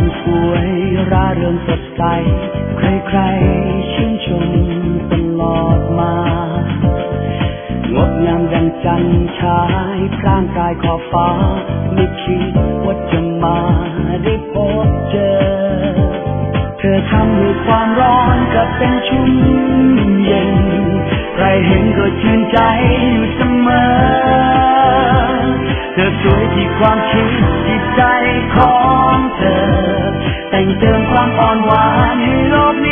นสดใส ใครๆชื่นชมตลอดมา งดงามดังจันทร์ฉายพร่างกายขอบฟ้า ไม่คิดว่าจะมาได้พบเจอ เธอทำให้ความร้อนกลับเป็นชุ่มเย็น ใครเห็นก็ชื่นใจอยู่เสมอ เธอสวยที่ความคิด แต่งเติมความอ่อนหวานให้โลกนี้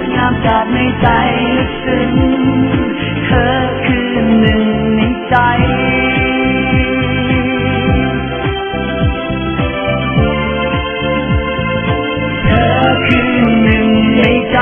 ดงามจากในใจลึกซึ้งเธอคือหนึ่งในใจเธอคือหนึ่งในใจ